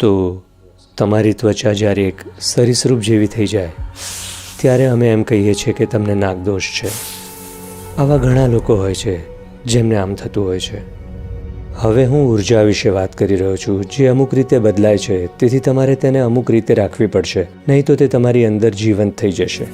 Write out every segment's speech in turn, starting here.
તો તમારી ત્વચા જ્યારે એક સરીસૃપ જેવી થઈ જાય, ત્યારે અમે એમ કહીએ છીએ કે તમને નાગદોષ છે. આવા ઘણા લોકો હોય છે જેમને આમ થતું હોય છે. હવે હું ઊર્જા વિશે વાત કરી રહ્યો છું, જે અમુક રીતે બદલાય છે, તેથી તમારે તેને અમુક રીતે રાખવી પડશે, નહીં તો તે તમારી અંદર જીવંત થઈ જશે.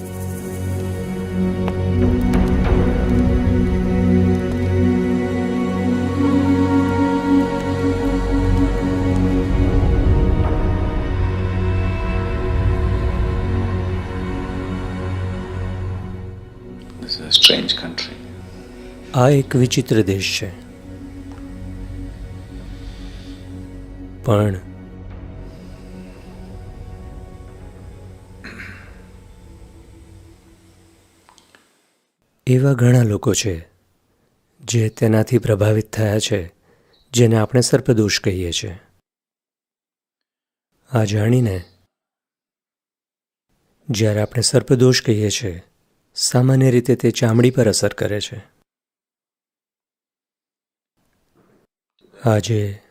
આ એક વિચિત્ર દેશ છે. પણ એવા ઘણા લોકો છે જે તેનાથી પ્રભાવિત થયા છે, જેને આપણે સર્પદોષ કહીએ છીએ આ જાણીને જ્યારે આપણે સર્પદોષ કહીએ છીએ સામાન્ય રીતે તે ચામડી પર અસર કરે છે. આજે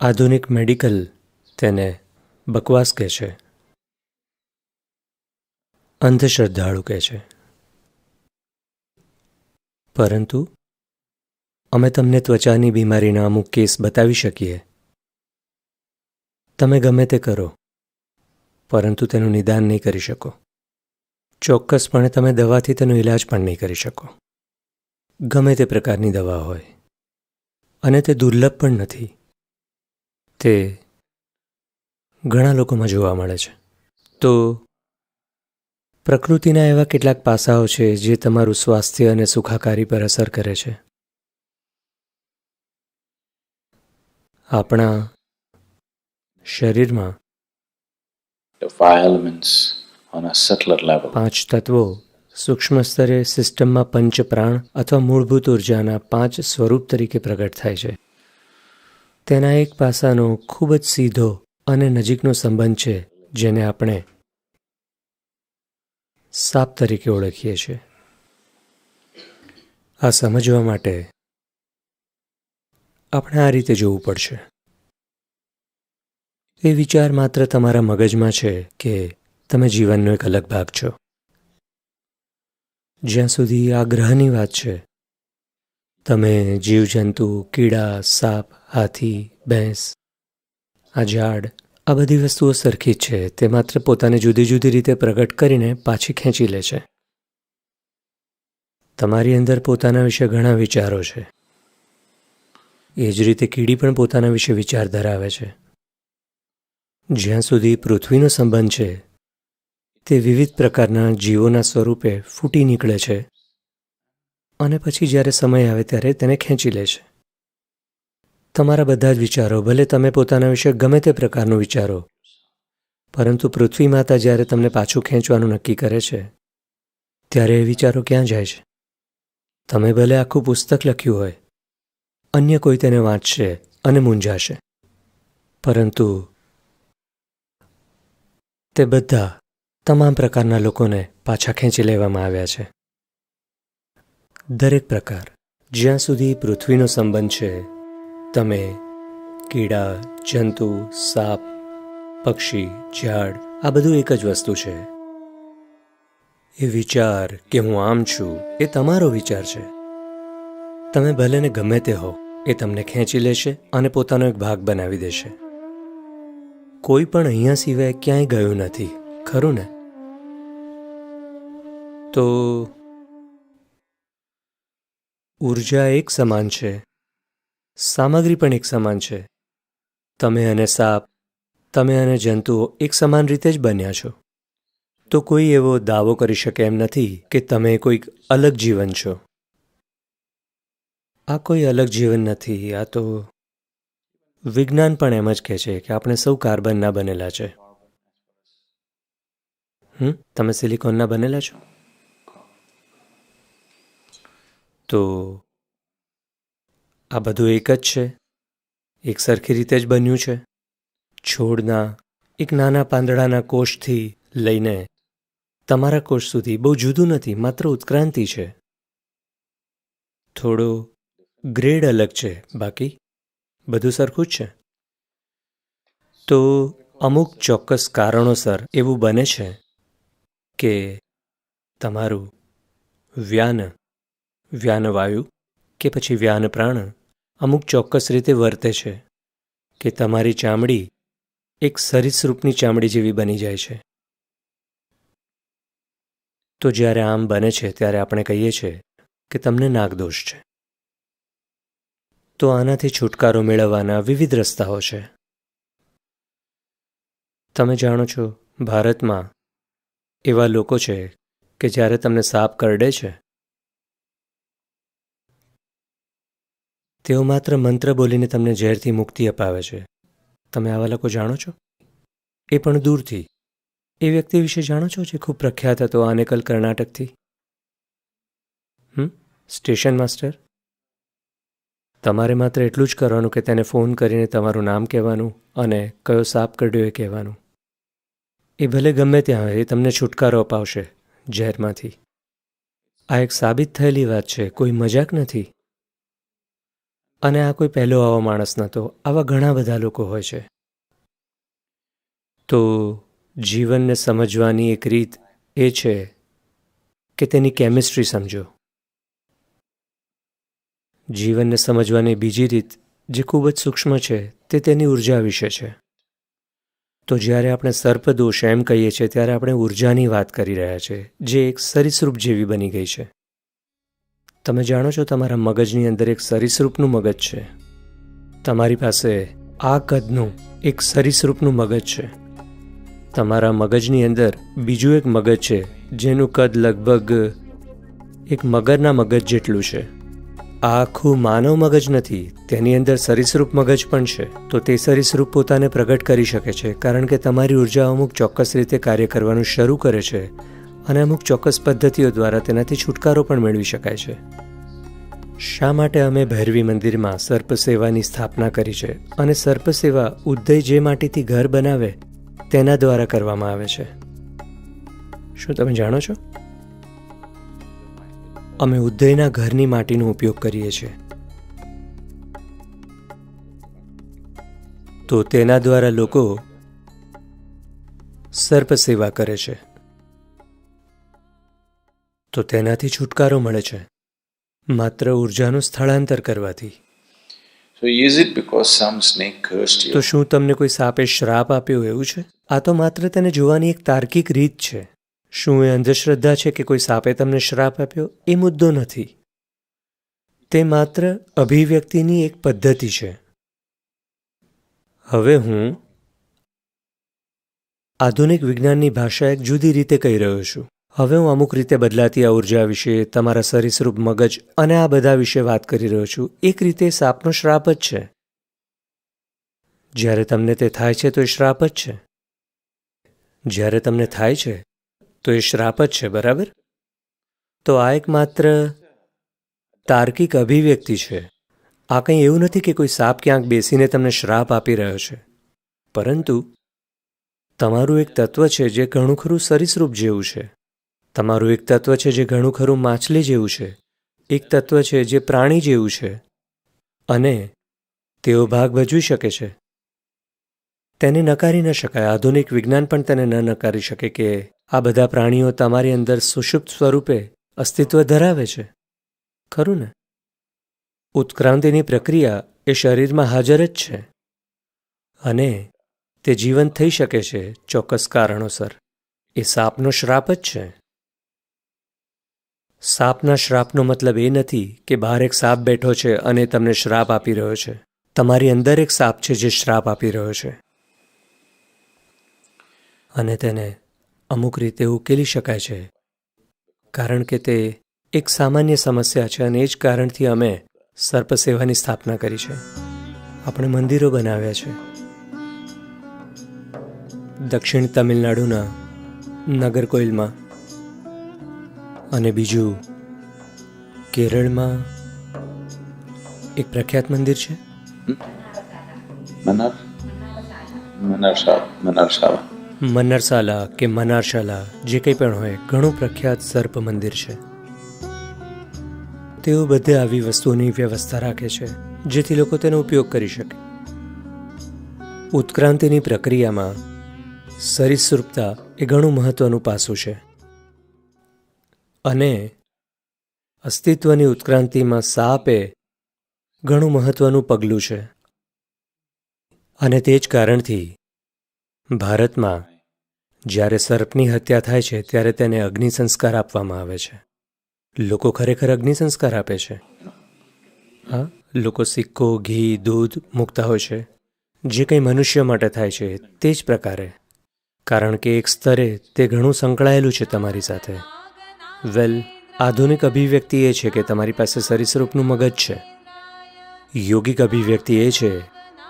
આધુનિક મેડિકલ તેને બકવાસ કહે છે. અંધશ્રદ્ધાળુ કહે છે. પરંતુ અમે તમને ત્વચાની બીમારીના અમુક કેસ બતાવી શકીએ. તમે ગમે તે કરો, પરંતુ તેનું નિદાન નહીં કરી શકો. ચોક્કસપણે તમે દવાથી તેનો ઇલાજ પણ નહીં કરી શકો. ગમે તે પ્રકારની દવા હોય અને તે દુર્લભ પણ નથી. તે ઘણા લોકોમાં જોવા મળે છે. તો પ્રકૃતિના એવા કેટલાક પાસાઓ છે જે તમારું સ્વાસ્થ્ય અને સુખાકારી પર અસર કરે છે? આપણા શરીરમાં. પાંચ તત્વો સૂક્ષ્મ સ્તરે સિસ્ટમમાં પંચ પ્રાણ અથવા મૂળભૂત ઉર્જાના પાંચ સ્વરૂપ તરીકે પ્રગટ થાય છે. તેના એક પાસાનો ખૂબ જ સીધો અને નજીકનો સંબંધ છે, જેને આપણે સાપ તરીકે ઓળખીએ છીએ. આ સમજવા માટે આપણે આ રીતે જોવું પડશે. એ વિચાર માત્ર તમારા મગજમાં છે કે તમે જીવનનો એક અલગ ભાગ છો. જ્યાં સુધી આ ગ્રહની વાત છે, તમે જીવજંતુ, કીડા, સાપ, હાથી, ભેંસ, આ ઝાડ, આ બધી વસ્તુઓ સરખી જ છે. તે માત્ર પોતાને જુદી જુદી રીતે પ્રગટ કરીને પાછી ખેંચી લે છે. તમારી અંદર પોતાના વિશે ઘણા વિચારો છે. એ જ રીતે કીડી પણ પોતાના વિશે વિચાર ધરાવે છે. જ્યાં સુધી પૃથ્વીનો સંબંધ છે તે વિવિધ પ્રકારના જીવોના સ્વરૂપે ફૂટી નીકળે છે અને પછી જ્યારે સમય આવે ત્યારે તેને ખેંચી લે છે. તમારા બધા જ વિચારો, ભલે તમે પોતાના વિશે ગમે તે પ્રકારનું વિચારો, પરંતુ પૃથ્વી માતા જ્યારે તમને પાછું ખેંચવાનું નક્કી કરે છે, ત્યારે એ વિચારો ક્યાં જાય છે? તમે ભલે આખું પુસ્તક લખ્યું હોય, અન્ય કોઈ તેને વાંચશે અને મૂંઝાશે, પરંતુ તે બધા તમામ પ્રકારના લોકોને પાછા ખેંચી લેવામાં આવ્યા છે. દરેક પ્રકાર, જ્યાં સુધી પૃથ્વીનો સંબંધ છે, તમે કીડા, જંતુ, સાપ, પક્ષી, ઝાડ, આ બધું એક જ વસ્તુ છે. એ વિચાર કે હું આમ છું, એ તમારો વિચાર છે. તમે ભલે ને ગમે તે હો, એ તમને ખેંચી લેશે અને પોતાનો એક ભાગ બનાવી દેશે. કોઈ પણ અહીંયા સિવાય ક્યાંય ગયું નથી, ખરું ને? તો ઊર્જા એક સમાન છે. સામગ્રી પણ એક સમાન છે. તમે અને સાપ, તમે અને જંતુઓ એક સમાન રીતે જ બન્યા છો. તો કોઈ એવો દાવો કરી શકે એમ નથી કે તમે કોઈક અલગ જીવન છો. આ કોઈ અલગ જીવન નથી, આ તો વિજ્ઞાન પણ એમ જ કહે છે કે આપણે સૌ કાર્બનના બનેલા છે. હમ? તમે સિલિકોનના બનેલા છો? તો આ બધું એક જ છે? એક સરખી રીતે જ બન્યું છે? છોડના, એક નાના પાંદડાના કોષથી લઈને તમારા કોષ સુધી બહુ જુદું નથી, માત્ર ઉત્ક્રાંતિ છે. થોડો ગ્રેડ અલગ છે, બાકી બધું સરખું જ છે. તો અમુક ચોક્કસ કારણોસર એવું બને છે કે તમારું વ્યાન વ્યાનવાયુ કે પછી વ્યાનપ્રાણ અમુક ચોક્કસ રીતે વર્તે છે કે તમારી ચામડી એક સરીસૃપની ચામડી જેવી બની જાય છે. તો જ્યારે આમ બને છે, ત્યારે આપણે કહીએ છીએ કે તમને નાગદોષ છે. તો આનાથી છુટકારો મેળવવાના વિવિધ રસ્તાઓ છે. તમે જાણો છો, ભારતમાં એવા લોકો છે કે જ્યારે તમને સાપ કરડે છે તેઓ માત્ર મંત્ર બોલીને તમને ઝેરથી મુક્તિ અપાવે છે. તમે આવા લોકો જાણો છો? એ પણ દૂરથી. એ વ્યક્તિ વિશે જાણો છો જે ખૂબ પ્રખ્યાત હતો આનેકલ કર્ણાટકથી? હમ? Station master? તમારે માત્ર એટલું જ કરવાનું કે તેને ફોન કરીને તમારું નામ કહેવાનું અને કયો સાપ કરડ્યો એ કહેવાનું. એ ભલે ગમે ત્યાં હોય, એ તમને છુટકારો અપાવશે ઝેરમાંથી. આ એક સાબિત થયેલી વાત છે, કોઈ મજાક નથી. અને આ કોઈ પહેલો આવો માણસ નહોતો. આવા ઘણા બધા લોકો હોય છે. તો જીવનને સમજવાની એક રીત એ છે કે તેની કેમિસ્ટ્રી સમજો. જીવનને સમજવાની બીજી રીત જે ખૂબ જ સૂક્ષ્મ છે તે તેની ઊર્જા વિશે છે. તો જ્યારે આપણે સર્પદોષ એમ કહીએ છીએ ત્યારે આપણે ઉર્જાની વાત કરી રહ્યા છે, જે એક સરિસૃપ જેવી બની ગઈ છે. તમે જાણો છો તમારા મગજની અંદર એક સરીસૃપનું મગજ છે. તમારી પાસે આ કદનું એક સરીસૃપનું મગજ છે. તમારા મગજની અંદર બીજું એક મગજ છે, જેનું કદ લગભગ એક મગરના મગજ જેટલું છે. આ આખું માનવ મગજ નથી, તેની અંદર સરીસૃપ મગજ પણ છે. તો તે સરીસૃપ પોતાને પ્રગટ કરી શકે છે, કારણ કે તમારી ઊર્જા અમુક ચોક્કસ રીતે કાર્ય કરવાનું શરૂ કરે છે. અને અમુક ચોક્કસ પદ્ધતિઓ દ્વારા તેનાથી છુટકારો પણ મેળવી શકાય છે. શા માટે અમે ભૈરવી મંદિરમાં સર્પ સેવાની સ્થાપના કરી છે અને સર્પ સેવા ઉદય જે માટીથી ઘર બનાવે તેના દ્વારા કરવામાં આવે છે? શું તમે જાણો છો? અમે ઉદયના ઘરની માટીનો ઉપયોગ કરીએ છીએ. તો તેના દ્વારા લોકો સર્પ સેવા કરે છે. તો તેનાથી છુટકારો મળે છે. માત્ર ઉર્જાનું સ્થળાંતર કરવાથી. So is it because some snake cursed you? તો શું તમને કોઈ સાપે શ્રાપ આપ્યો એવું છે? આ તો માત્ર તેને જોવાની એક તાર્કિક રીત છે. શું એ અંધશ્રદ્ધા છે કે કોઈ સાપે તમને શ્રાપ આપ્યો? એ મુદ્દો નથી. તે માત્ર અભિવ્યક્તિની એક પદ્ધતિ છે. હવે હું આધુનિક વિજ્ઞાનની ભાષા એક જુદી રીતે કહી રહ્યો છું. હવે હું અમુક રીતે બદલાતી આ ઊર્જા વિશે, તમારા સરીસૃપ મગજ અને આ બધા વિશે વાત કરી રહ્યો છું. એક રીતે સાપનો શ્રાપ જ છે. જ્યારે તમને તે થાય છે, તો એ શ્રાપ જ છે. જ્યારે તમને થાય છે, તો એ શ્રાપ જ છે, બરાબર? તો આ એક માત્ર તાર્કિક અભિવ્યક્તિ છે. આ કંઈ એવું નથી કે કોઈ સાપ ક્યાંક બેસીને તમને શ્રાપ આપી રહ્યો છે. પરંતુ, તમારું એક તત્વ છે જે ઘણું ખરું સરીસૃપ જેવું છે. તમારું એક તત્વ છે જે ઘણું ખરું માછલી જેવું છે. એક તત્વ છે જે પ્રાણી જેવું છે. અને તેઓ ભાગ ભજવી શકે છે. તેને નકારી ન શકાય. આધુનિક વિજ્ઞાન પણ તેને ન નકારી શકે કે આ બધા પ્રાણીઓ તમારી અંદર સુષુપ્ત સ્વરૂપે અસ્તિત્વ ધરાવે છે. ખરું ને? ઉત્ક્રાંતિની પ્રક્રિયા એ શરીરમાં હાજર જ છે. અને તે જીવંત થઈ શકે છે ચોક્કસ કારણોસર. એ સાપનો શ્રાપ જ છે. સાપના શ્રાપનો મતલબ એ નથી કે બહાર એક સાપ બેઠો છે અને તમને શ્રાપ આપી રહ્યો છે. તમારી અંદર એક સાપ છે જે શ્રાપ આપી રહ્યો છે. અને તેને અમુક રીતે ઉકેલી શકાય છે. કારણ કે તે એક સામાન્ય સમસ્યા છે અને એ જ કારણથી અમે સર્પ સેવાની સ્થાપના કરી છે. આપણે મંદિરો બનાવ્યા છે. દક્ષિણ તમિલનાડુના નગરકોઇલમાં. અને બીજું કેરળમાં એક પ્રખ્યાત મંદિર છે. Manarshala. મન્નરસાલા કે મનારશાલા જે કંઈ પણ હોય ઘણું પ્રખ્યાત સર્પ મંદિર છે. તેઓ બધે આવી વસ્તુઓની વ્યવસ્થા રાખે છે જેથી લોકો તેનો ઉપયોગ કરી શકે. ઉત્ક્રાંતિની પ્રક્રિયામાં સરિસૃપતા એ ઘણું મહત્વનું પાસું છે. અને અસ્તિત્વની ઉત્ક્રાંતિમાં સાપ એ ઘણું મહત્વનું પગલું છે. અને તે જ કારણથી ભારતમાં જ્યારે સર્પની હત્યા થાય છે, ત્યારે તેને અગ્નિ સંસ્કાર આપવામાં આવે છે. લોકો ખરેખર અગ્નિ સંસ્કાર આપે છે? હા? લોકો સિક્કો, ઘી, દૂધ મૂકતા હોય છે. જે કંઈ મનુષ્ય માટે થાય છે, તે જ પ્રકારે. કારણ કે એક સ્તરે તે ઘણું સંકળાયેલું છે તમારી સાથે. વેલ આધુનિક અભિવ્યક્તિ એ છે કે તમારી પાસે સરીસૃપનું મગજ છે. યોગિક અભિવ્યક્તિ એ છે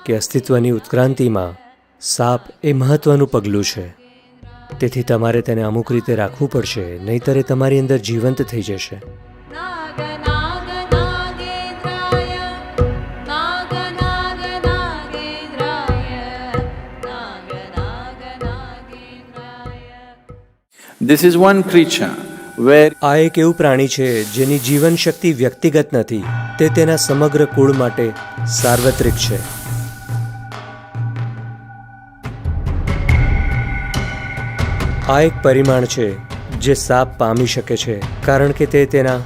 કે અસ્તિત્વની ઉત્ક્રાંતિમાં સાપ એ મહત્ત્વનું પગલું છે. તેથી તમારે તેને અમુક રીતે રાખવું પડશે નહીતર એ તમારી અંદર જીવંત થઈ જશે. This is one creature. Where આ એક એવું પ્રાણી છે જેની જીવન શક્તિ વ્યક્તિગત નથી, તે તેના સમગ્ર કુળ માટે સાર્વત્રિક છે. આ એક પરિમાણ છે જે સાપ પામી શકે છે, કારણ કે તે તેના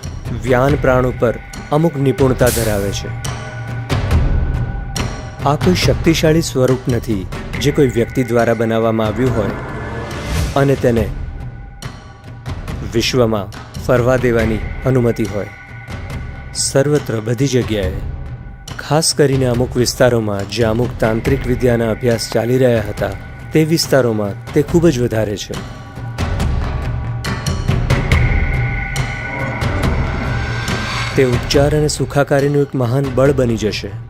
વ્યાન પ્રાણ ઉપર અમુક નિપુણતા ધરાવે છે. આ કોઈ શક્તિશાળી સ્વરૂપ નથી જે કોઈ વ્યક્તિ દ્વારા બનાવવામાં આવ્યું હોય અને તેને વિશ્વમાં ફરવા દેવાની અનુમતિ હોય. સર્વત્ર બધી જગ્યાએ, ખાસ કરીને અમુક વિસ્તારોમાં જ્યાં અમુક તાંત્રિક વિદ્યાના અભ્યાસ ચાલી રહ્યા હતા, તે વિસ્તારોમાં તે ખૂબ જ વધારે છે. તે ઉપચાર અને સુખાકારીનું એક મહાન બળ બની જશે.